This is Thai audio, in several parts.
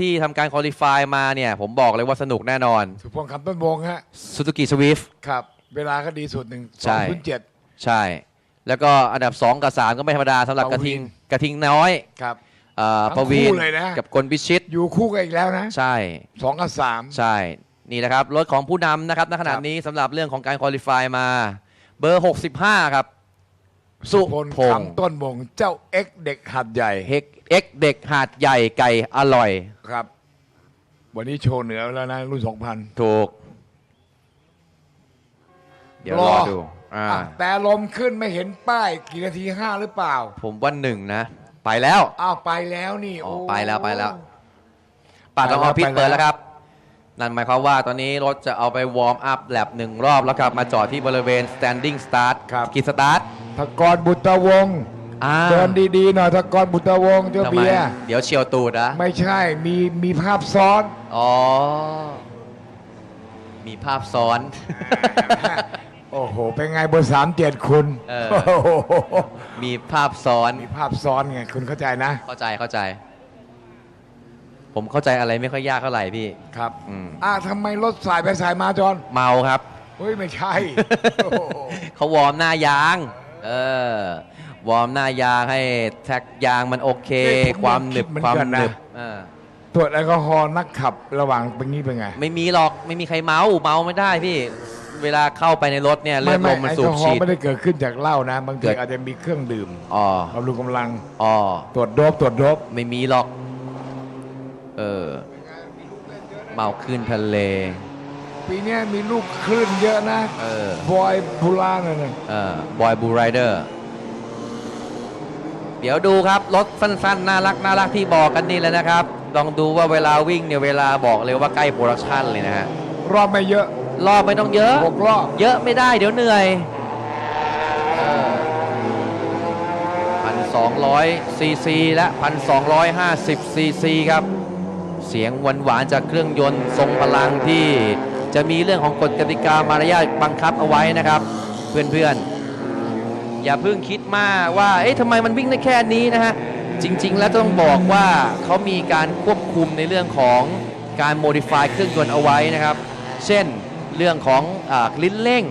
ที่ทำการคอลี่ฟายมาเนี่ย ผมบอกเลยว่าสนุกแน่นอน สุพงษ์คำต้นวงฮะซูซูกิสวิฟครับ เวลาก็ดีสุดหนึ่งสใช่องศูนย์เจ็ดใช่ แล้วก็อันดับ 2 กับ 3 ก็ไม่ธรรมดาสำหรับปกวีระณทิงกระทิงน้อยครับเอ่อทั้ปงคู่วีนเลยนะกับกลพิชิต อยู่คู่กันอีกแล้วนะ ใช่สองกับสามใช่ นี่นะครับ รถของผู้นำนะครับณขณะครับนี้สำหรับเรื่องของการคอลี่ฟายมา เบอร์ 65 ครับ สุพลพงษ์คำต้นวงเจ้าเอ็กเด็กหัดใหญ่เฮกเอ็กเด็กหาดใหญ่ไก่อร่อย ครับ วันนี้โชว์เหนือแล้วนะ รุ่นสองพันถูก เดี๋ยวรอดูอ่าแต่ลมขึ้นไม่เห็นป้ายกี่นาทีห้าหรือเปล่า ผมว่าหนึ่งนะ ไปแล้ว อ้าวไปแล้วนี่อ๋อโอ้ไปแล้วไปแล้วปาดต้องไปแล้วเอาพิษไปแล้วเปิดแล้วครับ นั่นหมายความว่าตอนนี้รถจะเอาไปวอร์มอัพแลบหนึ่งรอบแล้วกลับมาจอดที่บริเวณ standing start กิจสตาร์ททกรบุตรวงศ์อ่าเดินดีๆหน่อยทกรบุตรวงศ์เจ้าทำไมเบียร์เดี๋ยวเฉียวตูดนะ ไม่ใช่มีมีภาพซ้อน อ๋อ มีภาพซ้อน โอ้โห เป็นไงเบอร์สามเจ็ดคุณเออ โอ้โหมีภาพซ้อน มีภาพซ้อนไงคุณเข้าใจนะ เข้าใจเข้าใจ ผมเข้าใจอะไรไม่ค่อยยากเท่าไหร่พี่ ครับอืม อ่าทำไมรถสายไปสายมาจอนเมาครับ เฮ้ยไม่ใช่ โอ้โหเขาวอร์มหน้ายาง เออ วอร์มหน้ายางให้แท็กยางมันโอเคความหนึบความหนึบเออตรวจแอลกอฮอล์นักขับระหว่างเป็นงี้เป็นไงไม่มีหรอกไม่มีใครเมาเมาไม่ได้พี่ เวลาเข้าไปในรถเนี่ยเลืไม่อดลไม่มมันแอลสูกบอฮอฉีล์ด ไม่ได้เกิดขึ้นจากเหล้านะบางเกิทีด อาจจะมีเครื่องดื่มอ๋อบำรุงกำลังอ๋อ ตรวจโดบตรวจโดบไม่มีหรอก เออเมาขึ้นทะเล ปีเนี้ยมีลูกคลื่นเยอะนะเออบอยบูลาเนี่ยนะเออบอยบูไรเดอร์ เดี๋ยวดูครับ รถสั้นๆ น่ารักน่ารักที่บอกกันนี่แหละนะครับ ลองดูว่าเวลาวิ่งเนี่ยเวลาบอกเลยว่าใกล้โปรดักชันเลยนะฮะ รอบไม่เยอะ รอบไม่ต้องเยอะหกรอบ เยอะไม่ได้เดี๋ยวเหนื่อยพันสองร้อยซีซีและพันสองร้อยห้าสิบซีซีครับเสียงหวานหวานๆจากเครื่องยนต์ ทรงพลังที่จะมีเรื่องของกฎกติกามารยาทบังคับเอาไว้นะครับ เพื่อนๆ อย่าเพิ่งคิดมากว่าเอ๊ะทำไมมันวิ่งได้แค่นี้นะฮะจริง ๆ แล้วต้องบอกว่าเขามีการควบคุมในเรื่องของการโมดิฟายเครื่องยนต์เอาไว้นะครับ เช่นเรื่องของอาลิ้นเร่ง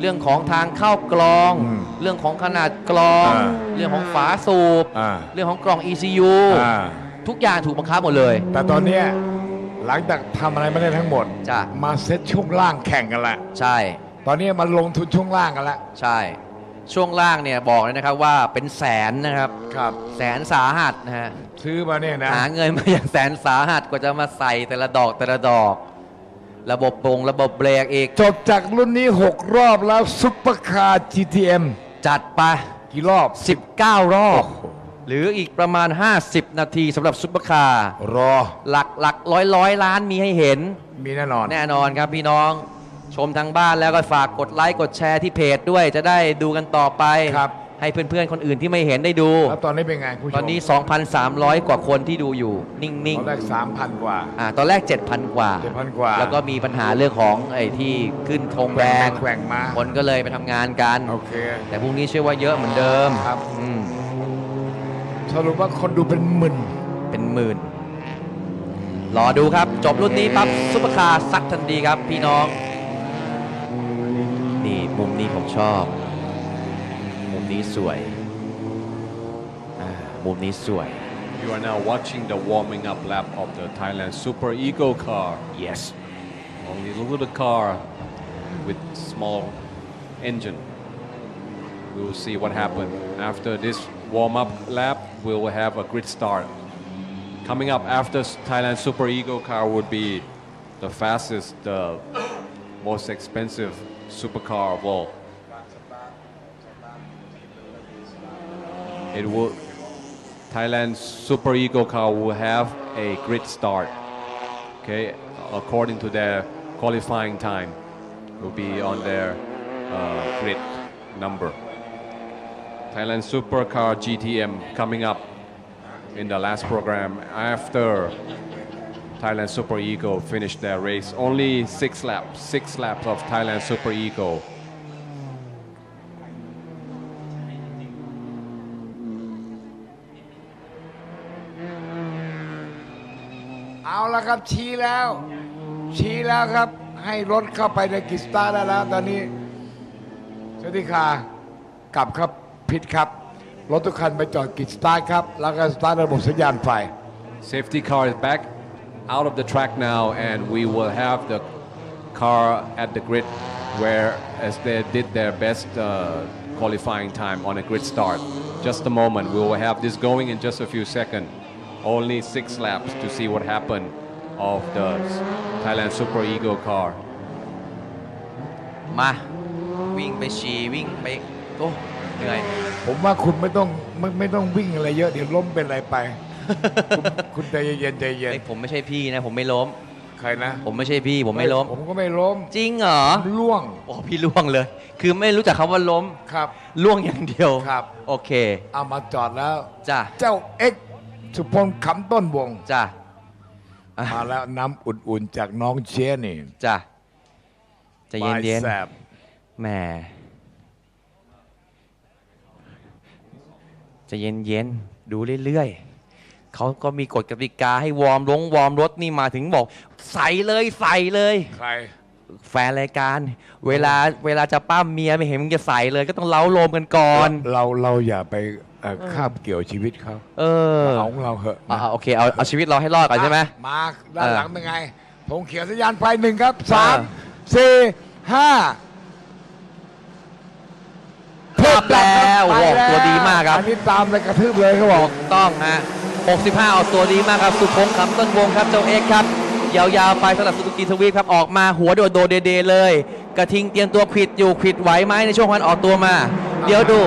เรื่องของทางเข้ากลองอืมเรื่องของขนาดกลองอ่าเรื่องของฝาสูบอ่าเรื่องของกล่อง ECU อ่า ทุกอย่างถูกบังคับหมดเลย แต่ตอนเนี้ยหลังจากทำอะไรไม่ได้ทั้งหมด จ้ะ มาเซ็ตช่วงล่างแข่งกันละใช่ ตอนนี้มาลงทุนช่วงล่างกันละใช่ ช่วงล่างเนี่ยบอกเลยนะครับว่าเป็นแสนนะครับ ครับ แสนสาหัสนะฮะ ซื้อมาเนี่ยนะ หาเงินมาอย่างแสนสาหัสกว่าจะมาใส่แต่ละดอกแต่ละดอก ระบบปรงระบบเบรกอีก จบจากรุ่นนี้ 6 รอบแล้วซุปเปอร์คาร์ GTM จัดไปกี่รอบ 19 รอบห รืออีกประมาณ 50 นาทีสำหรับซุปเปอร์คาร์รอ หลักหลักร้อยร้อยล้านมีให้เห็น มีแน่นอน แน่นอนครับพี่น้องชมทางบ้านแล้วก็ฝากกดไลค์กดแชร์ที่เพจด้วยจะได้ดูกันต่อไปครับ ให้เพื่อนๆคนอื่นที่ไม่เห็นได้ดู แล้วตอนนี้เป็นไงผู้ชมตอนนี้ 2,300 กว่าคนที่ดูอยู่นิ่งตอนแรก3,000กว่า ๆอ่าตอนแรก 7,000 กว่า 7,000กว่าแล้วก็มีปัญหาเรื่องของไอ้ที่ขึ้นธงแกแดว่งงมาแกว่งมา คนก็เลยไปทำงานกัน โอเค แต่พรุ่งนี้เชื่อว่าเยอะเหมือนเดิมครับ อืม สรุปว่าคนดูเป็นหมื่น เป็นหมื่น รอดูครับ จบรุ่นนี้ปั๊บซุปเปอร์คาร์ซัดทันทีครับพี่น้อง นี่มุมนี้ผมชอบ มุมนี้สวยอ่ามุมนี้สวย You are now watching the warming up lap of the Thailand Super Ego car. yes Only look at the car with small engine. We will see what happened. After this warm up lap, we will have a grid start. Coming up after Thailand Super Ego car would be the fastest, the most expensive supercar of all. It will Thailand Super Ego car will have a grid start. Okay, according to their qualifying time, will be on their uh, grid number. Thailand Supercar GTM coming up in the last program after Thailand Super Ego finished their race. Only six laps, six laps of Thailand Super Ego. เอาละครับชี้แล้ว ชี้แล้วครับ ให้รถเข้าไปในกิจสตาร์ทได้แล้ว ตอนนี้สวัสดีค่ะกลับครับ ผิดครับ รถทุกคันไปจอดกิจสตาร์ทครับ แล้วก็สตาร์ทระบบสัญญาณไฟ Safety car is back out of the track now, and we will have the car at the grid where as they did their best uh, qualifying time on a grid start. Just a moment, we will have this going in just a few seconds. Only six laps to see what happened of the Thailand Super Ego car. มา วิ่งไปฉี่วิ่งไปโอ้ เหนื่อย ผมว่าคุณไม่ต้องไม่ไม่ต้องวิ่งอะไรเยอะเดี๋ยวล้มเป็นอะไรไป คุณคุณใจเย็นใจเย็น เอ้ยผมไม่ใช่พี่นะ ผมไม่ล้ม ใครนะผมไม่ใช่พี่ ผมไม่ล้ม ผมก็ไม่ล้มจริงเหรอล่วงโอ้พี่ล่วงเลย คือไม่รู้จักคำว่าล้มครับ ล่วงอย่างเดียวครับ โอเคเอามาจอดแล้ว จ้ะเจ้าเอ็กซ์สุพลขำต้นวง จ้ะอะมาแล้วน้ำอุ่นๆจากน้องเชียนี่จ้ะใจะเย็นเย็นบาแสบ ๆแหม จะเย็นเย็นๆดูเรื่อยๆเขาก็มีกฎกติกาให้วอร์มลงวอร์มรถนี่มาถึงบอก ใส่เลยใส่เลย ใคร แฟนรายการ เวลาเวลาจะป้ามเมียไม่เห็นมึงจะใส่เลย ก็ต้องเล้าโลมกันก่อน เราเราอย่าไปเอ่อคาบเกี่ยวชีวิตเขาเออเอาของเราเหอะอ่าโอเคเอาเอาชีวิตเราให้รอดก่อนใช่ไหม มาด้านเออหลังเป็นไงผมเขียวสัญญาณไฟหนึ่งครับสามเออสี่ห้าภาพแล้วโอ้โหไปแล้ตัวดีมากครับอันนี้ตามเลยกระทืบเลยเขาบอกต้องฮะ65เอาตัวดีมากครับ สุพงษ์คำต้นวงครับ เจ้าเอ็กซ์ครับ ยาวๆไปสำหรับสุ z ุกิทวีปครับ ออกมาหัวโดดโดดเดๆเลย กระทิงเตรียมตัวควิดอยู่ควิดไหวไหมในช่วงวันออกตัวมา เดี๋ยวดู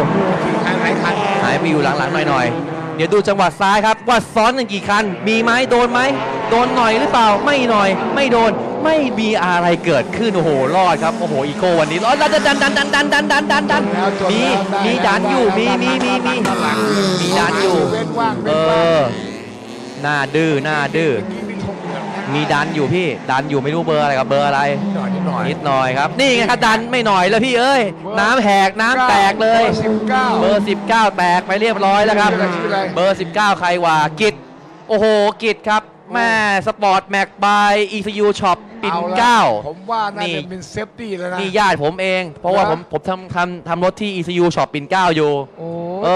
ทางไหนคันหายไปอยู่หลังๆหน่อยๆ เดี๋ยวดูจังหวะซ้ายครับว่าซ้อนกันกี่คัน มีไหมโดนไหม โดนหน่อยหรือเปล่า ไม่หน่อย ไม่โดน ไม่มีอะไรเกิดขึ้นโอ้โหรอดครับโอ้โหอีโก้วันนี้รอดดันดันดันดันดันดันดันดันดันมีมีดันอยู่มีมีมีมีมีดันอยู่เออหน้าดื้อหน้าดื้อมีดันอยู่พี่ดันอยู่ไม่รู้เบอร์อะไรกับเบอร์อะไรนิดหน่อยนิดหน่อยครับนี่ไงครับดันไม่หน่อยแล้วพี่เอ้ยน้ำแหกน้ำแตกเลยสิบเก้าเบอร์19แตกไปเรียบร้อยแล้วครับชื่ออะไรเบอร์ 19 ใครว่ากิจโอ้โหกิจครับ แม่สปอร์ตแม็กบาย ECU Shop ปิ่นอละเกล้าผมว่าน่านี่จะเป็นเซฟตี้แล้วนะนี่ญาติผมเอง เพราะว่าเหรผอมผมทำทำทำรถที่ ECU Shop ปิ่นเกล้าอยู่โอ้เอ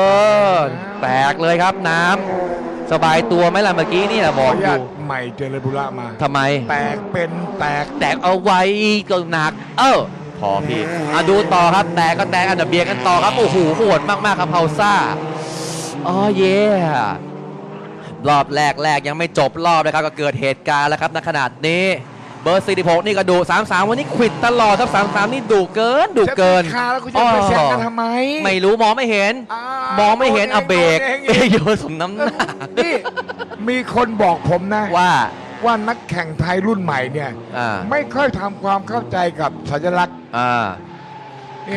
อ แตกเลยครับน้ำสบายตัวไหมล่ะเมื่อกี้นี่แหละบขออกอนุอญาตยู่ใหม่เจริญบุระมาทำไม แตกเป็นแตกแตกเอาไว้ก็หนัก เออพอพี่อะดูต่อครับแตกก็แตกอันดับเบียร์กันต่อครับโอ้โหโหดมากๆครับเฮาซ่าอ๋อเย่ รอบแรกแรกยังไม่จบรอบเลยครับก็เกิดเหตุการณ์แล้วครับณขนาดนี้เบอร์46นี่ก็ดุ33วันนี้ขวิดตลอดครับ33นี่ดุเกินดุเกินซฟตี้คาร์แล้วคุณจะไปแซงกันทำไม ไม่รู้มองไม่เห็นอ่ามองไม่เห็นอะเบรกโดนเองเบรกโยนสมน้ำหนักนี่มีคนบอกผมนะว่าว่านักแข่งไทยรุ่นใหม่เนี่ยอ่าไม่ค่อยทำความเข้าใจกับสัญลักษณ์อ่าเนี่ย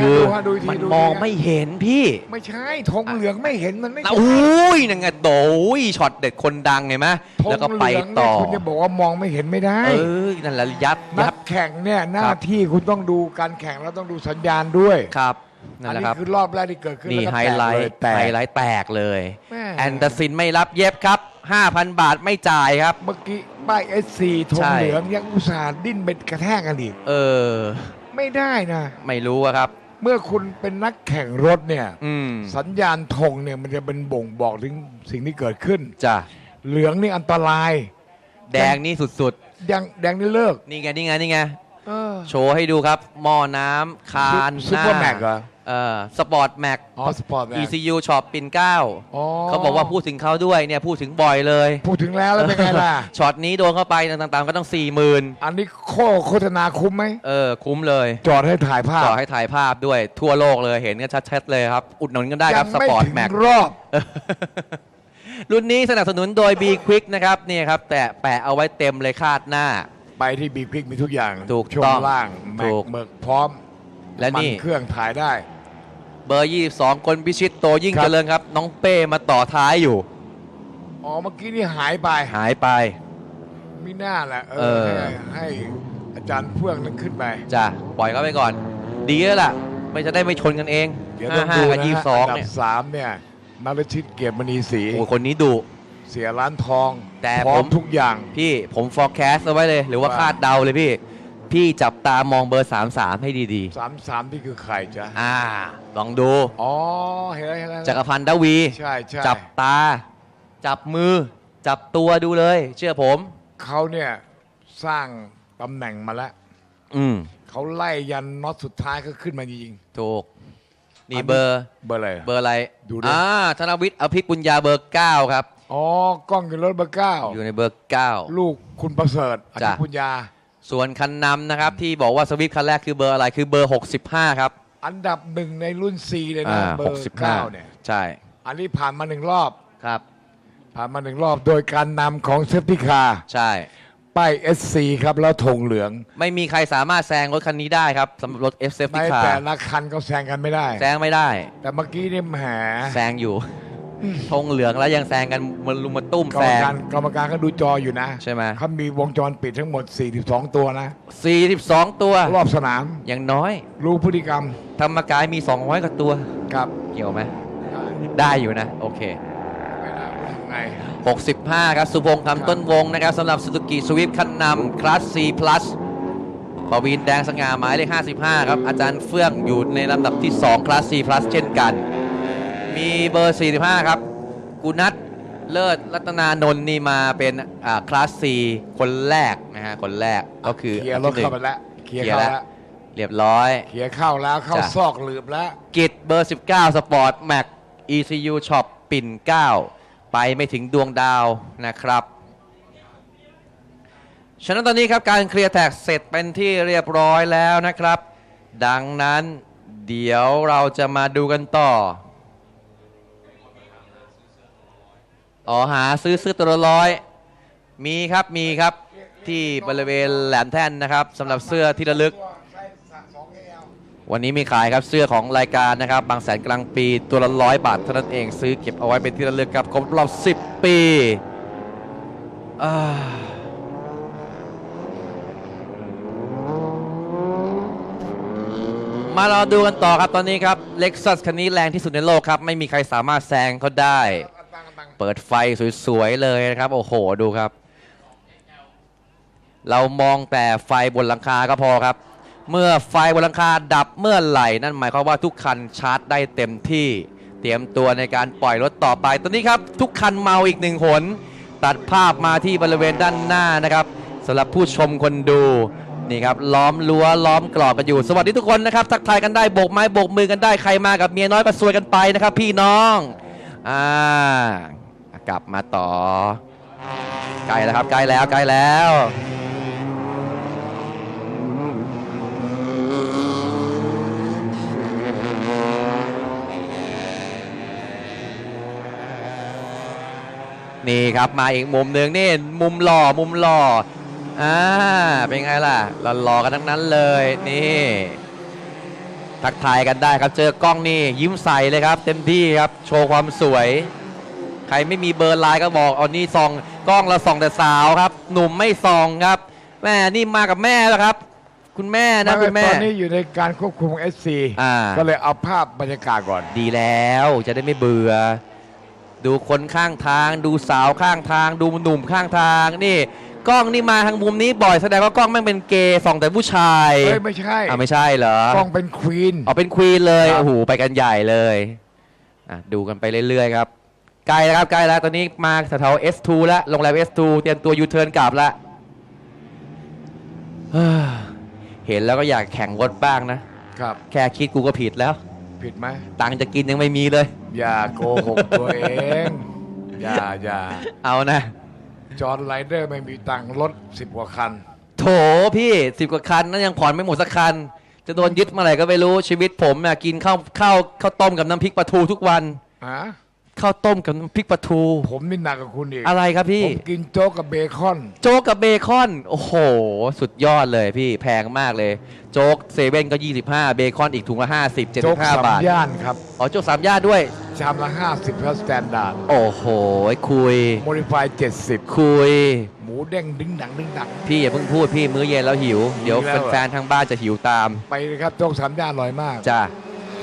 คือดูฮะดูทีมันดูมองทีไม่เห็นพี่ไม่ใช่ธงเหลืองไม่เห็นมันไม่นะอุ้ยนั่นไงโดยช็อตเด็ดคนดังเห็นไหมธงแล้วก็เหไปลืองต่เนี่ยอคุณจะบอกว่ามองไม่เห็นไม่ได้เออนั่นแหละยับนัยักบแข่งเนี่ยหน้าครับที่คุณต้องดูการแข่งแล้วต้องดูสัญญาณด้วยครับนั่อันนแหละนี้ครับคือรอบแรกที่เกิดขึ้นนี่แล้วก็ไฮแตกไลเลยท์แตไฮกไลท์แตกเลยแม่แอนเดอร์ซินไม่รับเย็บครับ 5,000 บาทไม่จ่ายครับ เมื่อกี้ป้ายเอสซีธงใช่เหลืองยังอุตส่าห์ดิ้นเป็นกระแทกกันอีก เออ ไม่ได้นะ ไม่รู้อะครับ เมื่อคุณเป็นนักแข่งรถเนี่ยอืมสัญญาณธงเนี่ยมันจะเป็นบ่งบอกถึงสิ่งที่เกิดขึ้น จ้ะเหลืองนี่อันตรายแดงนี่สุดยังแดงนี่เลิก ๆ นี่ไงนี่ไงนี่ไงเออโชว์ให้ดูครับหม้อน้ำคานซุปหน้าเปอร์แม็กเหรอเออ สปอร์ตแม็กอ๋อสปอร์ตแม็ก ECU ช็อปปิ่นเกล้าอ๋อเขาบอกว่าพูดถึงเขาด้วยเนี่ยพูดถึงบ่อยเลยพูดถึงแล้วแล้วเป็นไงล่ะ ช็อตนี้โดนเข้าไปต่างๆ ก็ต้อง4ี่หมื่นอันนี้โคโฆษณาคุ้มไหม เออ คุ้มเลยจอดให้ถ่ายภาพ ต่อให้ถ่ายภาพด้วยทั่วโลกเลยเห็นกันชัดๆเลยครับ อุดหนุนกันได้ครับ ยังสไม่ปอร์ตถึงแม็ก รอบ รุ่นนี้สนับสนุนโดย B Quick นะครับนี่ครับ แต่แปะเอาไว้เต็มเลยคาดหน้า ไปที่บีคลิกมีทุกอย่างถูกช่วต้งองล่างแม็ถูกกเบิกพร้อมและมันี่เครื่องถ่ายได้ เบอร์ 22คนพิชิตโตยิ่งครับเจริญครับ น้องเป้มาต่อท้ายอยู่ อ๋อเมื่อกี้นี่หายไปหายไป มีหน้าแหละเอเอออ ให้ให้อาจารย์เพื่องนั้นขึ้นไป จ้ะปล่อยเขาไปก่อน ดีแล้วล่ะ ไม่จะได้ไม่ชนกันเองเดี๋ยวต้องดู55กับนะฮะอันดั22บเนี่ยสามเนี่ยนรชิตเกียรติมณีศรีโอ้โหคนนี้ดุ เสียร้านทองแต่พร้อผม มทุกอย่าง พี่ผม forecast เอาไว้เลย หรือว่าว่า คาดเดาเลยพี่ พี่จับตามองเบอร์ 33 ให้ดีสามสามที่คือใครจ๊ะๆ อ่า ลองดู อ๋อเห็นแล้วเห็นแล้วจักรพันธ์ดาวี ใช่ใช่จับตา จับมือ จับตัวดูเลย เชื่อผม เขาเนี่ยสร้างตำแหน่งมาแล้ว อืมเขาไล่ยันน็อตสุดท้ายก็ขึ้นมาจริงถูก นี่อันนี้เบอร์ ๆเบอร์อะไรเบอร์อะไรดูดิ อ่าธนวิทย์อภิปุญญาเบอร์ 9 ครับ อ๋อกล้องอยู่รถเบอร์เก้าอยู่ในเบอร์ 9 ลูกคุณประเสริฐอจ้ะธิพุญญา ส่วนคันนำนะครับที่บอกว่าสวิฟต์คันแรกคือเบอร์อะไรคือเบอร์ 65 ครับ อันดับหนึ่งในรุ่น C เลยนะอ่าเบอร์เก้าเนี่ย ใช่อันนี้ผ่านมาหนึ่งรอบ ครับ ผ่านมาหนึ่งรอบโดยการนำของเซฟตี้คาร์ใช่ ป้าย SC ครับแล้วธงเหลือง ไม่มีใครสามารถแซงรถคันนี้ได้ครับสำหรับรถ F ใน Safety Car แต่ละคันก็แซงกันไม่ได้ แซงไม่ได้ แต่เมื่อกี้นี่แหมแซงอยู่ ธงเหลืองแล้วยังแซงกันมันลุมมาตุ้มกรแซรมกางรกรรมการก็ดูจออยู่นะใช่ไหมเขามีวงจรปิดทั้งหมด 42 ตัวนะ 42 ตัวรอบสนาม อย่างน้อย รู้พฤติกรรมธรรมกายมี 200กว่าตัว ครับเกี่ยวไหมได้อยู่นะ โอเคไม่ได้ไง65 ครับ สุพงษ์คำต้นวงนะครับสำหรับสุ z u กิสวิฟคันนำคลาส C plus ปวีนแดงสง่าหมายเลข55 ครับ อาจารย์เฟื่องอยู่ในลำดับที่ 2 คลาส C plus เช่นกัน มีเบอร์ 45 ครับกุนัทเลิศรัตนานนท์นี่มาเป็นอ่าคลาส C คนแรกนะฮะคนแรกก็คือเคลียร์รถเข้าไปแล้วเคลียร์เคลียร์เข้าแล้วแล้วเรียบร้อยเคลียร์เข้าแล้วเข้าจ้ะซอกหลืบแล้วกิจเบอร์ 19 สปอร์ตแม็ก ECU Shop ปิ่น 9 ไปไม่ถึงดวงดาวนะครับฉะนั้นตอนนี้ครับการเคลียร์แท็กเสร็จเป็นที่เรียบร้อยแล้วนะครับ ดังนั้นเดี๋ยวเราจะมาดูกันต่อ ต่อหาซื้อซื้อตัวละร้อยมีครับมีครับที่บริเวณแหลมแท่นนะครับสำหรับเสื้อที่ระลึก วันนี้มีขายครับเสื้อของรายการนะครับ บางแสนกลางปีตัวละร้อยบาทเท่านั้นเองซื้อเก็บเอาไว้เป็นที่ระลึกครับครบรอบ 10 ปีมาเราดูกันต่อครับตอนนี้ครับเล็กซัสคันนี้แรงที่สุดในโลกครับ ไม่มีใครสามารถแซงเขาได้ เปิดไฟสวยๆเลยนะครับ โอ้โหดูครับ เรามองแต่ไฟบนหลังคาก็พอครับ เมื่อไฟบนหลังคาดับเมื่อไหร่นั่นหมายความว่าทุกคันชาร์จได้เต็มที่เตรียมตัวในการปล่อยรถต่อไป ตอนนี้ครับ ทุกคันเมาอีกหนึ่งหน ตัดภาพมาที่บริเวณด้านหน้านะครับสำหรับผู้ชมคนดูนี่ครับล้อมรั้วล้อมกรอบกันอยู่ สวัสดีทุกคนนะครับทักทายกันได้โบกไม้โบกมือกันได้ใครมากับเมียน้อยก็ซวยกันไปนะครับ พี่น้องอ่า กลับมาต่อ ใกล้แล้วครับใกล้แล้วใกล้แล้วนี่ครับมาอีกมุมหนึ่งนี่มุมหล่อมุมหล่ออ่าเป็นไงล่ะเราหล่อกันทั้งนั้นเลยนี่ทักทายกันได้ครับเจอกล้องนี่ยิ้มใส่เลยครับ เต็มที่ครับโชว์ความสวย รไม่มีเบอร์ไลน์ก็บอกเอานี่ส่องกล้องเราส่องแต่สาวครับ หนุ่มไม่ส่องครับแม่นี่มากับแม่แล้วครับ คุณแม่นะคุณแม่ ตอนนี้อยู่ในการควบคุมของ SC อ่า ก็เลยเอาภาพบรรยากาศก่อน ดีแล้วจะได้ไม่เบื่อ ดูคนข้างทาง ดูสาวข้างทาง ดูหนุ่มข้างทางนี่กล้องนี่มาทางมุมนี้บ่อยแสดงว่ากล้องแม่งเป็นเกย์ส่องแต่ผู้ชายเฮ้ยไม่ใช่อ่าไม่ใช่เหรอ กล้องเป็นควีน อ๋อเป็นควีนเลยครับ โอ้โหไปกันใหญ่เลยอะดูกันไปเรื่อยๆครับ ใกล้แล้วครับใกล้แล้วตอนนี้มาแถวๆ S2 แล้วโรงแรม S2 เตรียมตัวยูเทิร์นกลับแล้วเฮ้อเห็นแล้วก็อยากแข่งรถบ้างนะ ครับ แค่คิดกูก็ผิดแล้ว ผิดไหมตังค์จะกินยังไม่มีเลย อย่าโกหกตัวเอง อย่าอย่าเอานะ จอร์นไรเดอร์ไม่มีตังค์รถสิบกว่าคัน โถพี่สิบกว่าคันนั้นยังผ่อนไม่หมดสักคัน จะโดนยึดเมื่อไหร่ก็ไม่รู้ชีวิตผมน่ะกินข้าวข้าวข้าวต้มกับน้ำพริกปลาทูทุกวันฮะ ข้าวต้มกับน้ำพริกปลาทู ผมนี่หนักกว่าคุณอีกอะไรครับพี่ ผมกินโจ๊กกับเบคอน โจ๊กกับเบคอน โอ้โห สุดยอดเลยพี่แพงมากเลย โจ๊กเซเว่นก็ 25 เบคอนอีกถุงละ50โจ๊กสาม75บาท ย่านครับ อ๋อ โจ๊กสามย่านด้วย ชามละห้าสิบแล้วสแตนดาร์ดโอ้โห คุย โมดิฟายเจ็ดสิบคุย หมูเด้งดึงดังดึงดัง พี่อย่าเพิ่งพูดพี่มื้อเย็นแล้วหิว เดี๋ยวหิวแล้วเหรอ แฟนๆทางบ้านจะหิวตาม ไปเลยครับ โจ๊กสามย่านอร่อยมาก จ้ะ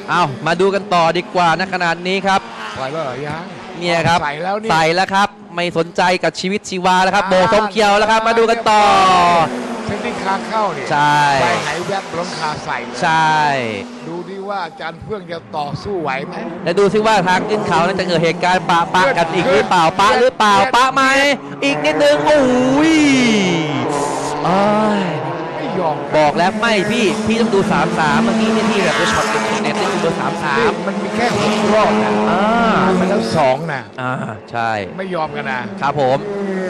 เอามาดูกันต่อดีกว่านะขนาดนี้ครับปล่อยแล้วเหรอยังเนี่ยครับใส่แล้วนี่ ใส่แล้วครับแหมไม่สนใจกับชีวิตชีวาแล้วครับ โบกธงเขียวแล้วครับ มาดูกันต่อเทคนิคคาเข้าเนี่ยใช่ใส่ไหแวบล้มคาใส่เลยใช่ ดูดิว่าอาจารย์เพื่องจะต่อสู้ไหวไหมแล้วดูซิว่าทางขึ้นเขานั้นจะเกิดเหตุการณ์ปะปะกันอีกหรือเปล่าปะหรือเปล่าปะไหมอีกนิดนึงโอ้ยโอ้ยไม่ ยอมบอกแล้วไม่พี่ พี่ต้องดู3 3เมื่อกี้เนี่ยพี่แบบไปช็อตเน็ตนี่คือเบอร์3นี่3มันมีแค่หกรอบนะอ่าผ่านไปแล้วสองนะอ่าใช่ไม่ยอมกันนะครับผม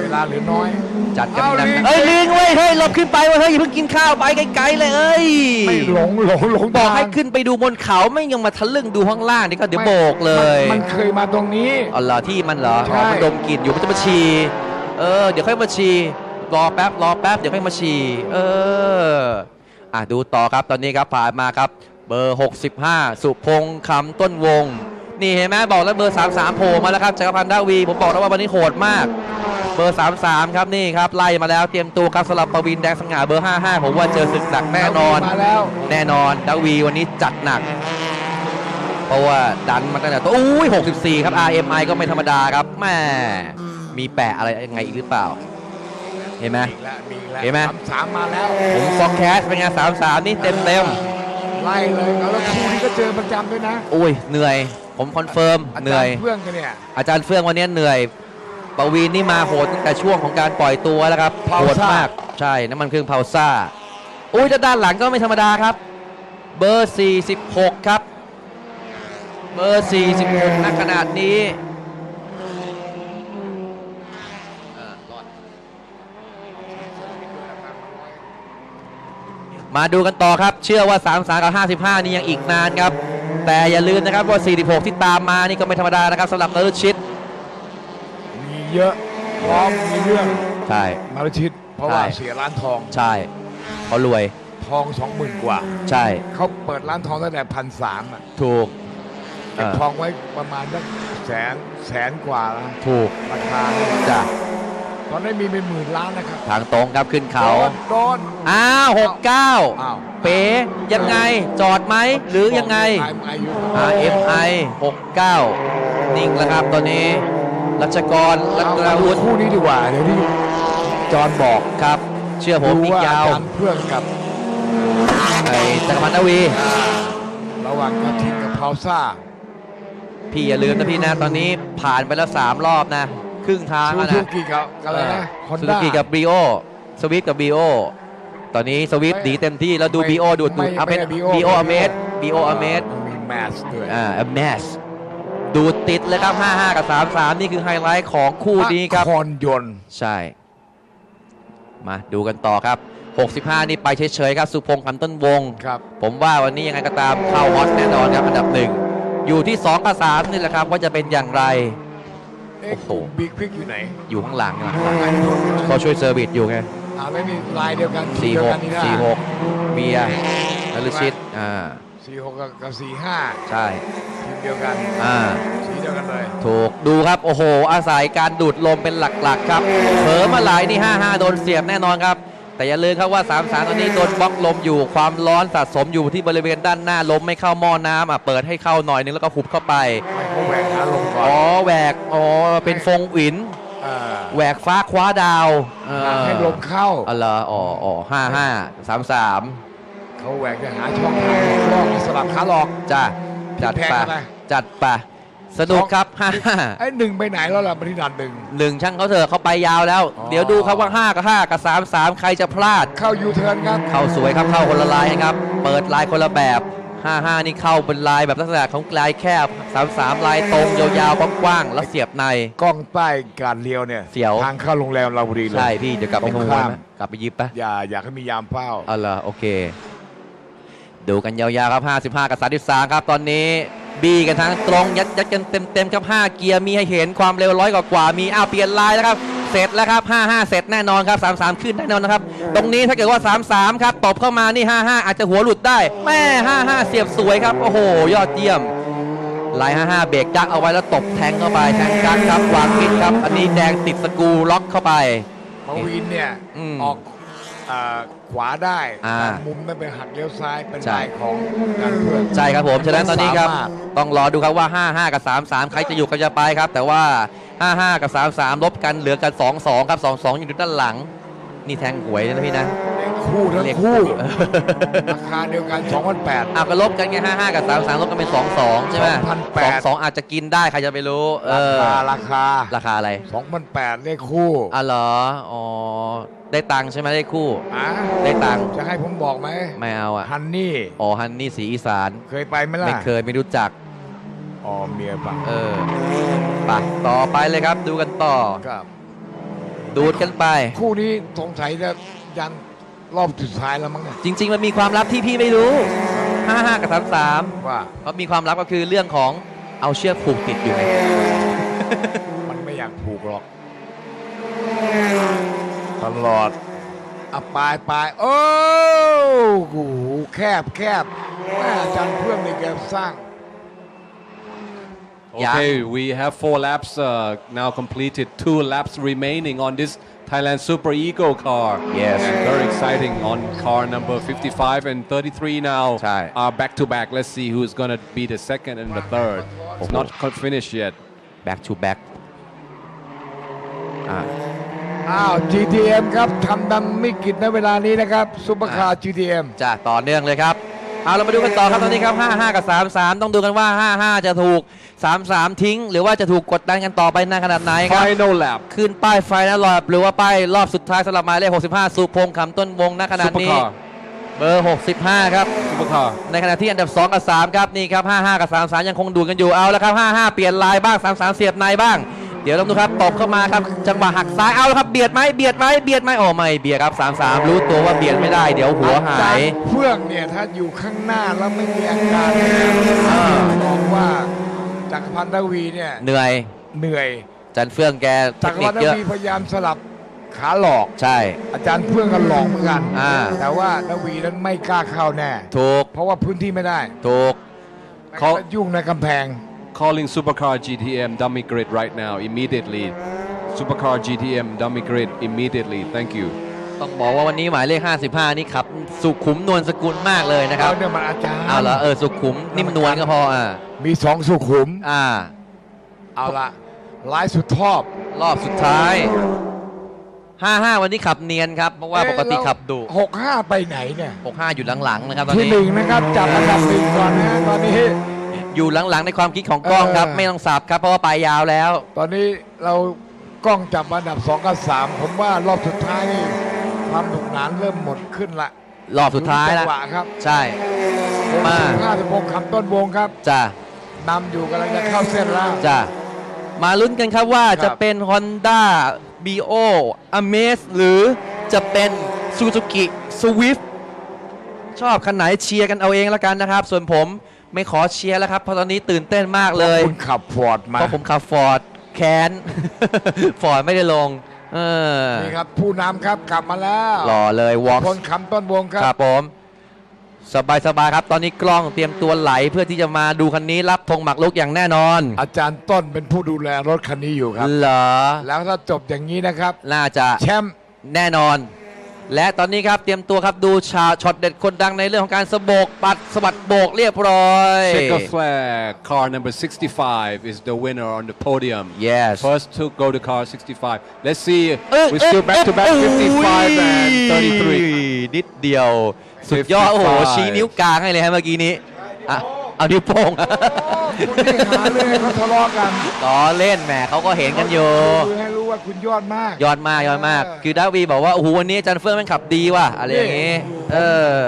เวลาเหลือน้อย จัดกันเอาหนักลิงๆเอ้ยลิงเว้ยเฮ้ยหลบขึ้นไปเว้ยเฮ้ยอย่าเพิ่งกินข้าวไปไกลๆเลยเอ้ยไม่หลงหลงหลงบอกให้ทางขึ้นไปดูบนเขาไม่ยังมาทะลึ่งดูข้างล่างนี่ก็เดี๋ยวโบกเลย มันมันเคยมาตรงนี้อ๋อเหรอที่มันเหรอใช่อ๋อมันดมกลิ่นอยู่มันจะมาฉี่เออเดี๋ยวค่อยมาฉี่ รอแป๊บรอแป๊บเดี๋ยวค่อยมาฉี่เอออะดูต่อครับตอนนี้ครับผ่านมาครับเบอร์ 65 สุพงษ์คำต้นวง นี่เห็นไหมบอกแล้วเบอร์ 33โผล่มาแล้วครับจักรพันธ์ดาวี ผมบอกแล้วว่าวันนี้โหดมาก เบอร์ 33 ครับนี่ครับไล่มาแล้วเตรียมตัวครับสำหรับปวินแดงสง่าเบอร์ 55 ผมว่าเจอศึกหนักแน่นอน มาแล้ว แน่นอนดาวีวันนี้จัดหนัก เพราะว่าดันมาตั้งแต่ตัวอุ้ย64 ครับ RMI ก็ไม่ธรรมดาครับแม่มีแปะอะไรยังไงอีกหรือเปล่า เห็นไหมมีแล้วมีแล้วเห็นไหม สามสามมาแล้วผมฟอกแคสเป็นไง33นี่เต็มเต็มไล่เลยเอาแล้วคู่นี้ก็เจอประจำด้วยนะๆอุ้ยเหนื่อย ผมคอนเฟิร์มอาเหจานื่รอยย์เพื่อนกันเนี่ยอาจารย์เฟื่องวันนี้เหนื่อยปวีนนี่มาโหดตั้งแต่ช่วงของการปล่อยตัวแล้วครับพาวโหดซ่ามมากใช่น้ำมันเครื่องพาวซ่า อุ้ยแต่ด้านหลังก็ไม่ธรรมดาครับ เบอร์ 46 ครับ เบอร์ 46นักขนาดนี้ มาดูกันต่อครับ เชื่อว่า 33 กับ 55 นี่ยังอีกนานครับ แต่อย่าลืมนะครับว่า 46 ที่ตามมานี่ก็ไม่ธรรมดานะครับสำหรับนรุชิต มีเยอะพร้อมมีเรื่องใช่มารุชิต เพราะว่าใช่ เสียร้านทอง ใช่เขารวยทองสองหมื่นกว่า ใช่เขาเปิดร้านทองตั้งแต่พันสามอะถูกเก็บเออทองไว้ประมาณสักแสนแสนกว่าแล้วถูกราคาเนี่ยจ้ะ ตอนนี้มีเป็นหมื่นล้านนะครับ ทางตรงครับขึ้นเขา โดนโดนอ้าวหกเก้าอ้าวเป๋ยังไงจอดไหมหรือยังไงอายุ RMI 69นิ่งแล้วครับตอนนี้ รัชกรรัตเอานามาดูวุฒิคู่นี้ดีกว่าเดี๋ยวที่จอห์นบอกครับ เชื่อผมดูอีกว่ายาวการเพื่อนกับไอ้จักรพันธ์นาวีอ่าระหว่างกาทินกับพาวซ่าพี่อย่าลืมนะพี่นะตอนนี้ผ่านไปแล้ว3รอบนะค รึ่งทางซูแล้วซูนะกิกับกับอะไรนะฮอนซูซูด้ากิกับบีโอสวิฟกับบีโอตอนนี้สวิฟไม่ดีเต็มที่แล้วดูไม่บีโอดูดดูดไม่เอาเป็นไม่ BO บีโออเมสบีโออเมส มีแมสด้วย อ่าอเมสดูดติดเลยครับ 55 กับ 33 นี่คือไฮไลท์ของคู่นี้ครับ นครยนต์ใช่ มาดูกันต่อครับ 65 นี่ไปเฉยๆครับ สุพงษ์คำต้นวง ครับ ผมว่าวันนี้ยังไงก็ตามเข้าฮอตแน่นอนครับอันดับหนึ่ง อยู่ที่ 2 กับ 3 นี่แหละครับ ว่าจะเป็นอย่างไร เอ๊ะโอ้โหบิ๊กควิกอยู่ไหนอยู่ข้างหลังอะข้างในอยู่ไหนก็ช่วยเซอร์วิสอยู่ไงอ่าไม่มีลายเดียวกันสี่เดียวหกักนนี่นะสี่หกเบียร์นฤชิตอ่าสี่หกกับกับสี่ห้าใช่ทีมเดียวกันอ่าสีเดียวกันเลยถูกดูครับ โอ้โห อาศัยการดูดลมเป็นหลักๆ ครับเผลอมาหลายนี่ 5-5 โดนเสียบแน่นอนครับ แต่อย่าลืมครับว่า 3-3 ตอนนี้โดนบล็อกลมอยู่ความร้อนสะสมอยู่ที่บริเวณด้านหน้าลมไม่เข้าหม้อน้ำอะเปิดให้เข้าหน่อยนึงแล้วก็หุบเข้าไป ไม่เขาแหวกขาลง ก่อนอ๋อแหวกอ๋อเป็นฟงอินาแหวกฟ้าคว้าดาวเออให้ลมเข้าอ๋อเหรออ๋ออ๋อห้าห้าสามสามเขาแหวกจะหาช่องทางหลอกล่อสลับขาหลอก จ้ะจัดแพงไปไหมจัดไปสนุกครับห้าห้าไอ้หนึ่งไปไหนแล้วล่ะบริษัทหนึ่ง หนึ่งช่างเขาเถอะเขาไปยาวแล้ว อ๋อ เดี๋ยวดูครับว่า5กับ5กับ3 3ใครจะพลาด เข้ายูเทิร์นครับ เข้าสวยครับเข้าคนละลายนะครับ เปิดลายคนละแบบ 5 5 นี่เข้าเป็นลายแบบลักษณะของลายแคบ 3 3 ลายตรงยาวๆกว้างๆแล้วเสียบใน กล้องใต้การเลี้ยวเนี่ยเสียว ทางเข้าโรงแรมเราบุรีเลย ใช่พี่เดี๋ยวกลับไปขโมยตรงข้ามไหมกลับไปหยิบปะอย่าอยากให้มียามเฝ้าเอาล่ะโอเค ดูกันยาวๆครับ 55 กับ 33 ครับ ตอนนี้บีกันทั้งตรงยัดยัดกันเต็มๆครับ 5 เกียร์มีให้เห็นความเร็วร้อยกว่าๆมีอ้าวเปลี่ยนลายแล้วครับ เสร็จแล้วครับ 55 เสร็จแน่นอนครับ 33 ขึ้นแน่นอนนะครับ ตรงนี้ถ้าเกิดว่า 33 ครับ ตบเข้ามานี่ 55 อาจจะหัวหลุดได้ แม่ 55 เสียบสวยครับ โอ้โห ยอดเยี่ยมลาย55 เบรกยักเอาไว้แล้วตบแทงเข้าไปแทงกักครับวางมิดครับ อันนี้แดงติดสกรูล็อกเข้าไปมาวินเนี่ยอืมออก อ่าขวาได้อ่า แต่มุมนั้นเป็นหักเลี้ยวซ้ายเป็นใช่ลายของการเพื่อนใช่ครับผม ฉะนั้นตอนนี้ครับ สามารถ ต้องรอดูครับว่า 55 กับ 33 ใครจะอยู่ใครจะไปครับ แต่ว่า 55 กับ 33 ลบกันเหลือกัน 22 ครับ 22 อยู่ด้านหลัง นี่แทงหวยนะพี่นะเลขคู่ทั้งเลขคู่ราคาเดียวกัน2,008อะก็ลบกันไง55 กับ 33ลบกันเป็น22 ใช่ไหม2,800 22อาจจะกินได้ใครจะไปรู้เอราอคาราคาราคาอะไร2,008เลขคู่อะเหรออ๋อได้ตังค์ใช่ไหมได้คู่อะได้ตังค์จะให้ผมบอกไหมไม่เอาอะฮันนี่อ๋อฮันนี่สีอีสานเคยไปไหมล่ะไม่เคยไม่รู้จักอ๋อเมียปะเออไปต่อไปเลยครับดูกันต่อครับ ดูดกันไป คู่นี้สงสัยจะยันรอบสุดท้ายแล้วมั้งเนี่ยจริง ๆ มันมีความลับที่พี่ไม่รู้ 55 กับ 33ว่าเพราะมีความลับก็คือเรื่องของเอาเชือกผูกติดอยู่ไงมันไม่อยากผูกหรอก ตลอดอะปลายปลายโอ้โหแคบแคบแม่อาจารย์เพื่อนในเกมสร้าง Yeah. Okay, we have four laps uh, now completed. Two laps remaining on this Thailand Super Ego car. Yes. And very exciting on car number 55 and 33 now Right. are back to back. Let's see who's going to be the second and the third. It's not co- finished yet. back to back อ่ะ อ้าว GTM ครับทำดำไม่กิจในเวลานี้นะครับซุปเปอร์คาร์ GTM จ้ะต่อเนื่องเลยครับ เอาเรามาดูกันต่อครับตอนนี้ครับ 55 กับ 33 ต้องดูกันว่า 55 จะถูก 33 ทิ้ง หรือว่าจะถูกกดดันกันต่อไปนานขนาดไหนครับ Final lap. ขึ้นป้ายไฟนะรอบหรือว่าป้ายรอบสุดท้ายสำหรับหมายเลข 65 สุพงษ์คำต้นวงณขณะนี้ Supercar. เบอร์ 65 ครับ Supercar. ในขณะที่อันดับ 2 กับ 3 ครับ นี่ครับ 55 กับ 33 ยังคงดูดกันอยู่เอาแล้วครับ 55 เปลี่ยนลายบ้าง 33 เสียบในบ้าง เดี๋ยวลองดูครับตบเข้ามาครับ จังหวะหักซ้ายเอาแล้วครับเบียดไหมเบียดไหมเบียดไหมโอ้ไม่เบียดครับ33รู้ตัวว่าเบียดไม่ได้ เดี๋ยวหัวหาจรยย์เฟื่องเนี่ยถ้าอยู่ข้างหน้าแล้วไม่มีอาการเนี่ยบอกว่าจักรพันธ์ทวีเนี่ยเหนื่อยเหนื่อยจันเฟื่องแกเทจัคกรนิพัคนธ์ทเยอะวีพยายามสลับขาหลอกใช่ อาจารย์เฟื่องก็หลอกเหมือนกันอ่าแต่ว่าทวีนั้นไม่กล้าเข้าแน่ถูกเพราะว่าพื้นที่ไม่ได้ถูกเขาแล้วก็ยุ่งในกำแพง Calling Supercar GTM dummy grid right now, immediately. Supercar GTM dummy grid immediately. Thank you. ต้องบอกว่าวันนี้หมายเลข 55 นี่ขับ สุขุมนวลสกุลมากเลยนะครับเอาเนี่ยมันอาจารย์เอาเหรอเออสุขุมนิ่มนวลก็พออ่ามีสองสุขุมอ่า เอาละลายสุดทอบรอบสุดท้าย 55 วันนี้ขับเนียนครับเพราะว่าปกติขับดุหกห้าไปไหนเนี่ย 65 อยู่หลังๆนะครับตอนที่นี้หนึ่งนะครับจับอันดับหนึ่งก่อนนะตอนนี้ อยู่หลังๆในความคิดของกล้องครับ เออ ไม่ต้องสับครับเพราะว่าปลายยาวแล้ว ตอนนี้เรากล้องจับอันดับ2กับ3ผมว่ารอบสุดท้ายนี่ความหนุกหนานเริ่มหมดขึ้นละรอบสุดท้ายจัแล้ว งหวะครับใช่ มา ห้าสิบหกคำต้นวงครับจ้ะนำอยู่กำลังจะเข้าเส้นแล้ว จ้ะมาลุ้นกันครับว่าครับ จะเป็น Honda b o Amaze หรือจะเป็น Suzuki Swift ชอบคันไหนเชียร์กันเอาเองแล้วกันนะครับ ส่วนผม ไม่ขอเชียร์แล้วครับ เพราะตอนนี้ตื่นเต้นมากเลยคุณขับฟอร์ดมาเพราะผมขับฟอร์ดแคนฟอร์ดไม่ได้ลง เออนี่ครับผู้นำครับกลับมาแล้วหล่อเลยวอล์กคนคำต้นวงคครัรับบผมสบายสบายๆครับ ตอนนี้กล้องเตรียมตัวไหลเพื่อที่จะมาดูคันนี้รับธงหมักลุกอย่างแน่นอน อาจารย์ต้นเป็นผู้ดูแลรถคันนี้อยู่ครับเหรอแล้วถ้าจบอย่างนี้นะครับ น่าจะแชมป์แน่นอน และตอนนี้ครับเตรียมตัวครับดูชาช็อตเด็ดคนดังในเรื่องของการสะโบกปัดสะบัดโบกเรียบร้อย Checker flag, car number 65 is the winner on the podium. yes First to go to car 65. Let's see. เอ้ย We're still back to back เอ้ย55 and 33. นิดเดียว สุดยอด โอ้โห55ชี้นิ้วกลางให้เลยฮะเมื่อกี้นี้อะเอานิ้วโป้งคุณนี่หาเรื่องให้เขาทะเลาะกันล้อเล่นแหมเขาก็เห็นกันอยู่คือให้รู้ ว่าคุณยอดมาก ยอดมากยอดมาก เออ คือดาวีบอกว่าโอ้โหวันนี้อาจันเฟื่องแมันขับดีว่ะอะไรอย่างงี้ เออ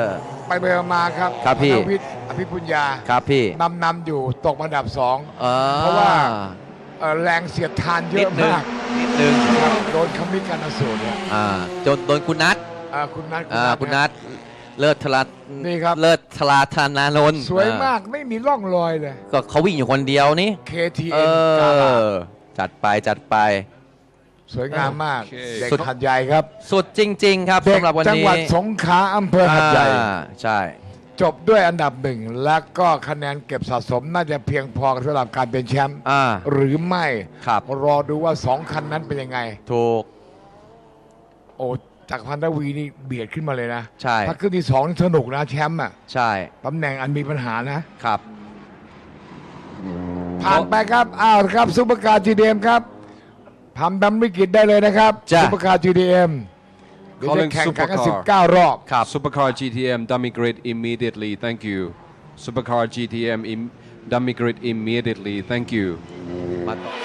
ไปเบอมาครับครับพี่ ธนวิทย์อภิปุญญาครับพี่นำนำอยู่ตกอันดับสองออเพราะว่า เอ่อแรงเสียดทานเยนิอะดนึงมากนิดนึงครับโดนคำมิกันอสูรเนี่ยอ่าจนโดนคุณนัทอ่าคุณนัทอ่าคุณนัทเลิศทลานี่ครับ เลิศทลาธนานนท์สวยอ่มากไม่มีร่องรอยเลย ก็เขาวิ่งอยู่คนเดียวนี่เอ KTM กาลา อ จัดไปจัดไป สวยงามมากโอเคเด็กหัดใหญ่ครับ สุดจริง ๆ ครับเด็กสำหรับวันจังนี้หวัดสงขลาอำเภอหัดใหญ่ อ่าใช่ จบด้วยอันดับหนึ่ง แล้วก็คะแนนเก็บสะสมน่าจะเพียงพอสำหรับการเป็นแชมป์อ่า หรือไม่ ครับ รอดูว่าสองคันนั้นเป็นยังไง ถูก โอ้จากพันธวีนี่เบียดขึ้นมาเลยนะใช่ ถ้าขึ้นที่สองนี่สนุกนะแชมป์อะใช่ ตำแหน่งอันมีปัญหานะ ครับ ผ่านไปครับอ้าวครับซุปเปอร์คาร์จีดีเอ็มครับ ทำดำวิกฤตได้เลยนะครับจ้ะ ซุปเปอร์คาร์จีดีเอ็มเดี๋ยวจะ Calling แข่งขันกัน Supercar 19 รอบ ครับ Supercar GTM dummy grid immediately. Thank you. Supercar GTM im- dummy grid immediately. Thank you. มาต่อ